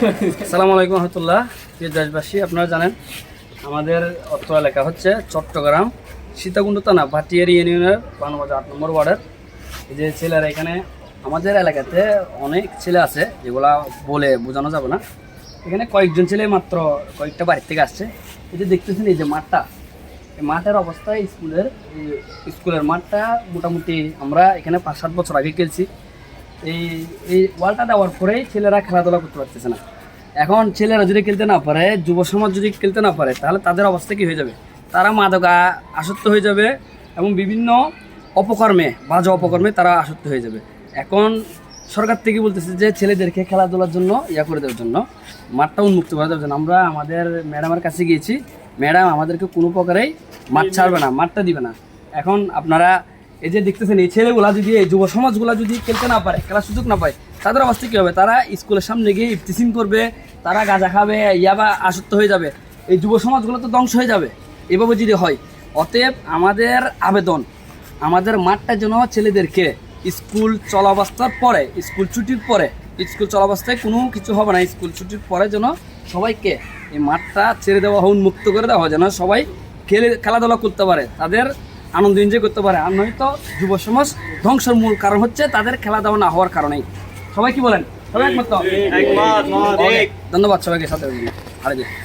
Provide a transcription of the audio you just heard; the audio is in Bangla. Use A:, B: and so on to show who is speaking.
A: সালাম আলাইকুম রহমতুল্লাহ, প্রিয় দেশবাসী, আপনারা জানেন আমাদের অত্র এলাকা হচ্ছে চট্টগ্রাম, সীতাকুণ্ড থানা, ভাটিয়ারি ইউনিয়নের বানবাজার আট নম্বর ওয়ার্ডের। যে ছেলেরা এখানে, আমাদের এলাকাতে অনেক ছেলে আছে, যেগুলা বলে বোঝানো যাবে না। এখানে কয়েকজন ছেলে মাত্র কয়েকটা বাড়ির থেকে আসছে। এই যে দেখতেছেন, এই যে মাঠটা, এই মাঠের অবস্থায় স্কুলের স্কুলের মাঠটা মোটামুটি আমরা এখানে পাঁচ সাত বছর আগে খেলছি। এই এই ওয়ালটা দেওয়ার পরেই ছেলেরা খেলাধুলা করতে পারতেছে না। এখন ছেলেরা যদি খেলতে না পারে, যুব সমাজ যদি খেলতে না পারে, তাহলে তাদের অবস্থা কি হয়ে যাবে? তারা মাদকা আসক্ত হয়ে যাবে এবং বিভিন্ন অপকর্মে, বাজে অপকর্মে তারা আসক্ত হয়ে যাবে। এখন সরকার থেকে বলতেছে যে ছেলেদেরকে খেলাধুলার জন্য, ইয়া করে দেওয়ার জন্য মাঠটা উন্মুক্ত করে দেওয়ার জন্য। আমরা আমাদের ম্যাডামের কাছে গিয়েছি, ম্যাডাম আমাদেরকে কোনো প্রকারেই মাঠ ছাড়বে না, মাঠটা দিবে না। এখন আপনারা এই যে দেখতেছেন, এই ছেলেগুলা যদি, এই যুব সমাজগুলা যদি খেলতে না পারে, খেলার সুযোগ না পায়, তাদের অবস্থা কী হবে? তারা স্কুলের সামনে গিয়ে ইফতিসিং করবে, তারা গাঁজা খাবে ইয়াবা আসক্ত হয়ে যাবে। এই যুব সমাজগুলো তো ধ্বংস হয়ে যাবে। এভাবে যদি হয়, অতএব আমাদের আবেদন, আমাদের মাঠটা যেন ছেলেদেরকে স্কুল চলাবস্থার পরে, স্কুল ছুটির পরে, স্কুল চলাবস্থায় কোনো কিছু হবে না, স্কুল ছুটির পরে যেন সবাইকে এই মাঠটা ছেড়ে দেওয়া হয় উন্মুক্ত করে দেওয়া হয় যেন সবাই খেলে, খেলাধুলা করতে পারে। তাদের আনন্দ এনজয় করতে পারে। আর নয়তো যুব সমাজ ধ্বংসের মূল কারণ হচ্ছে তাদের খেলাধুলা না হওয়ার কারণেই। সবাই কি বলেন? সবাই একমত? তো? ধন্যবাদ সবাইকে সাথে আরে